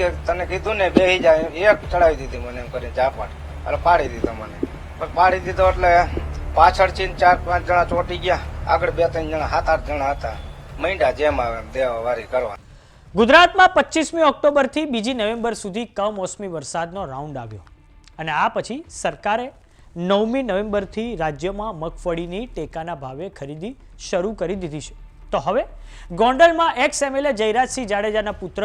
કે તને કીધું ને બેહી જાય. એક ચડાવી દીધી મને એમ કરીને ઝાપટ. એટલે પાડી દીધો મને. પણ પાડી દીધો એટલે પાછળથી ને ચાર પાંચ જણા ચોટી ગયા. આગળ બે ત્રણ જણા, સાત આઠ જણા હતા. મૈંડા જેમ આવે એમ દેવા વારી કરવા. ગુજરાતમાં પચીસમી ઓક્ટોબરથી બીજી નવેમ્બર સુધી કમોસમી વરસાદનો રાઉન્ડ આવ્યો. અને આ પછી સરકારે નવમી નવેમ્બરથી રાજ્યમાં મગફળીની ટેકાના ભાવે ખરીદી શરૂ કરી દીધી છે. તો હવે ગોંડલમાં એક્સ એમએલએ જયરાજસિંહ જાડેજાના પુત્ર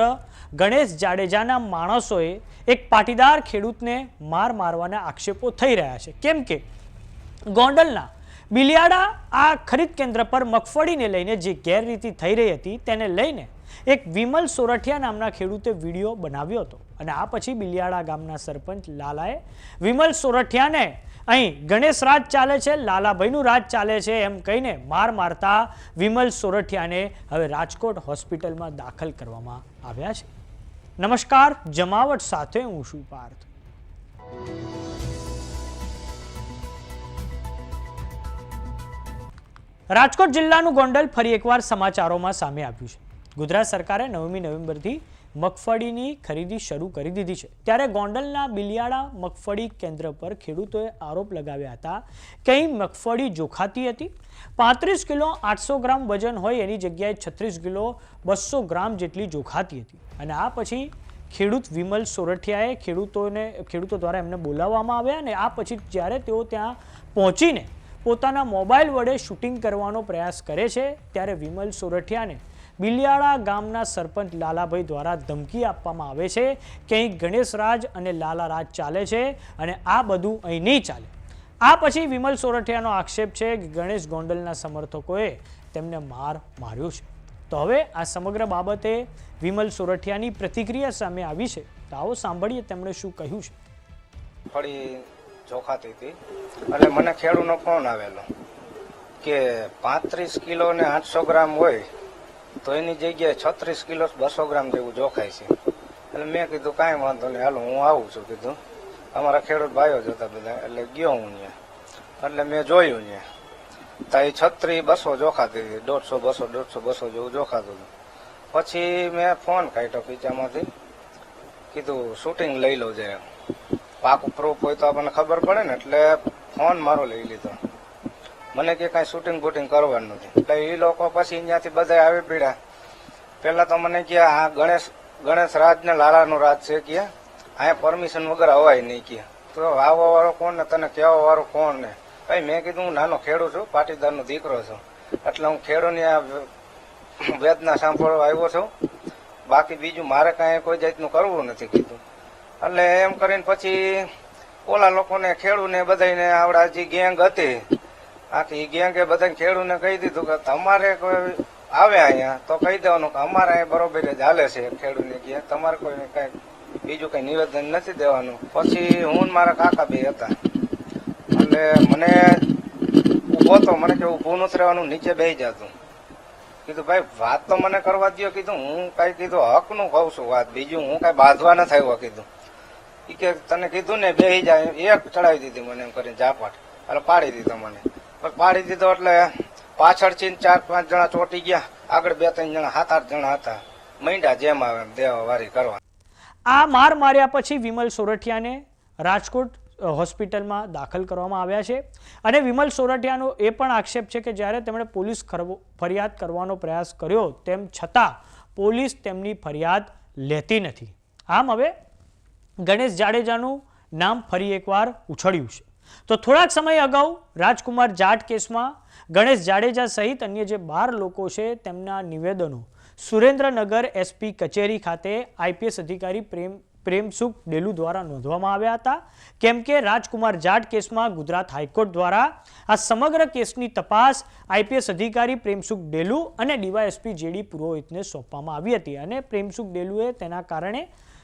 ગણેશ જાડેજાના માણસોએ એક પાટીદાર ખેડૂતને માર મારવાના આક્ષેપો થઈ રહ્યા છે. કેમ કે ગોંડલના બિલિયાડા આ ખરીદ કેન્દ્ર પર મગફળીને લઈને જે ગેરરીતિ થઈ રહી હતી તેને લઈને એક વિમલ સોરઠિયા નામના ખેડૂતે વીડિયો બનાવ્યો હતો. અને આ પછી બિલિયાડા ગામના સરપંચ લાલાએ વિમલ સોરઠિયાને અહીં ગણેશ રાજ ચાલે છે, લાલાભાઈનું રાજ ચાલે છે એમ કહીને માર મારતા વિમલ સોરઠિયાને હવે રાજકોટ હોસ્પિટલમાં દાખલ કરવામાં આવ્યા છે. નમસ્કાર, જમાવટ સાથે હું છું પાર્થ. રાજકોટ જિલ્લાનું ગોંડલ ફરી એકવાર સમાચારોમાં સામે આવ્યું છે. ગુજરાત સરકારે નવમી નવેમ્બરથી મગફળીની ખરીદી શરૂ કરી દીધી છે. ત્યારે ગોંડલના બિલિયાળા મગફળી કેન્દ્ર પર ખેડૂતોએ આરોપ લગાવ્યા હતા કે અહીં મગફળી જોખાતી હતી. પાંત્રીસ કિલો આઠસો ગ્રામ વજન હોય એની જગ્યાએ છત્રીસ કિલો બસો ગ્રામ જેટલી જોખાતી હતી. અને આ પછી ખેડૂત વિમલ સોરઠિયાએ ખેડૂતોને, ખેડૂતો દ્વારા એમને બોલાવવામાં આવ્યા અને આ પછી જ્યારે તેઓ ત્યાં પહોંચીને પોતાના મોબાઈલ વડે શૂટિંગ કરવાનો પ્રયાસ કરે છે, ત્યારે વિમલ સોરઠિયાને બિલિયાળા ગામના સરપંચ લાલાભાઈ દ્વારા ધમકી આપવામાં આવે છે કે અહીં ગણેશરાજ અને લાલારાજ ચાલે છે અને આ બધું અહીં નહીં ચાલે. આ પછી વિમલ સોરઠિયાનો આક્ષેપ છે કે ગણેશ ગોંડલના સમર્થકોએ તેમને માર માર્યો છે. તો હવે આ સમગ્ર બાબતે વિમલ સોરઠિયાની પ્રતિક્રિયા સામે આવી છે. તો આવો સાંભળીએ તેમણે શું કહ્યું છે. ફળી જોખાતી હતી. એટલે મને ખેડૂનો ફોન આવેલો કે પાંત્રીસ કિલો ને આઠસો ગ્રામ હોય તો એની જગ્યાએ છત્રીસ કિલો બસો ગ્રામ જેવું જોખાય છે. એટલે મેં કીધું, કાંઈ વાંધો નહીં. હાલો, હું આવું છું, કીધું. અમારા ખેડૂત ભાઈઓ જ હતા બધા, એટલે ગયો હું ત્યાં એટલે મેં જોયું ત્યાં એ છત્રી બસો જોખાતી હતી. દોઢસો બસો દોઢસો બસો જેવું જોખાતું હતું. પછી મેં ફોન કાઢ્યો ખીચામાંથી કીધું, શૂટિંગ લઈ લો જાય પાક પ્રૂફ હોય તો આપણને ખબર પડે ને, એટલે ફોન મારો લઈ લીધો. મને કે કાંઈ શૂટિંગ બૂટિંગ કરવાનું નથી એટલે એ લોકો પછી અહીંયાથી બધા આવી પીડ્યા. પહેલાં તો મને કે આ ગણેશ ગણેશ રાજ ને લાલાનું રાજ છે કે અહીંયા પરમિશન વગર અવાય નહીં કે તો આવવા વાળો કોણ ને તને કહેવા વાળો કોણ ને? ભાઈ, મેં કીધું, હું નાનો ખેડૂત છું, પાટીદારનો દીકરો છું. એટલે હું ખેડૂની આ વેદના સાંભળવા આવ્યો છું. બાકી બીજું મારે કાંઈ કોઈ જાતનું કરવું નથી, કીધું. એટલે એમ કરીને પછી ઓલા લોકોને, ખેડૂને બધાને આવડા જે ગેંગ હતી આખી કે બધાને ખેડૂને કહી દીધું કે તમારે કોઈ આવે અહીંયા, તો કહી દેવાનું કે અમારે અહીંયા બરોબર જ હાલે છે ખેડૂને ગયા તમારે કોઈ કઈ બીજું કઈ નિવેદન નથી દેવાનું. પછી હું મારા કાકા બે હતા. એટલે મને ઊભો તો, મને કે ઊભું નથી રહેવાનું, નીચે બે જતું. કીધું, ભાઈ, વાત તો મને કરવા દ્યો, કીધું. હું કઈ કીધું, હકનું કઉ છું વાત, બીજું હું કઈ બાંધવા ન થયું કીધું. કે, તને કીધું ને, બેહી જાય એક ચડાવી દીધી મને એમ કરીને ઝાપટ. એટલે પાડી દીધો મને. પણ પાડી દીધો એટલે પાછળથી ચાર પાંચ જણા ચોટી ગયા. આગળ બે ત્રણ જણા, સાત આઠ જણા હતા. મૈંડા જેમ આવે દેવાવારી કરવા. આ માર માર્યા પછી વિમલ સોરઠિયાને રાજકોટ હોસ્પિટલમાં દાખલ કરવામાં આવ્યા છે. અને વિમલ સોરઠિયાનો એ પણ આક્ષેપ છે કે જ્યારે તેમણે પોલીસ ફરિયાદ કરવાનો પ્રયાસ કર્યો, તેમ છતાં પોલીસ તેમની ફરિયાદ લેતી નથી. આમ હવે ગણેશ જાડેજાનું નામ ફરી એકવાર ઉછળ્યું છે. તો થોડાક સમય અગાઉ રાજકુમાર જાટ કેસમાં ગણેશ જાડેજા સહિત અન્ય જે બાર લોકો છે તેમના નિવેદનો. સુરેન્દ્રનગર એસપી કચેરી ખાતે આઈપીએસ અધિકારી પ્રેમ, પ્રેમસુખ ડેલુ દ્વારા નોંધવામાં આવ્યા હતા. કેમ કે રાજકુમાર જાટ કેસમાં ગુજરાત હાઈકોર્ટ દ્વારા આ સમગ્ર કેસની તપાસ આઈપીએસ અધિકારી પ્રેમસુખ ડેલુ અને ડીવાયએસપી જેડી પુરોહિતને સોંપવામાં આવી હતી. અને પ્રેમસુખ ડેલુએ તેના કારણે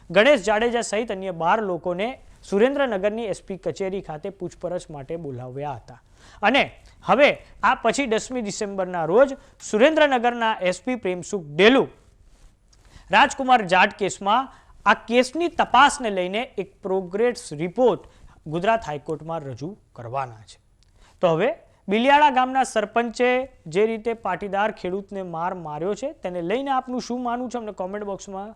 ગણેશ જાડેજા સહિત અન્ય બાર લોકોને સુરેન્દ્રનગરની એસપી કચેરી ખાતે પૂછપરછ માટે બોલાવ્યા હતા. અને હવે આ પછી દસમી ડિસેમ્બરના રોજ સુરેન્દ્રનગરના એસપી પ્રેમસુખ ડેલુ રાજકુમાર જાટ કેસમાં આ કેસની તપાસને લઈને એક પ્રોગ્રેસ રિપોર્ટ ગુજરાત હાઈકોર્ટમાં રજૂ કરવાના છે. તો હવે બિલિયાળા ગામના સરપંચે જે રીતે પાટીદાર ખેડૂતને માર માર્યો છે, તેને લઈને આપનું શું માનવું છે? અમને કોમેન્ટ બોક્સમાં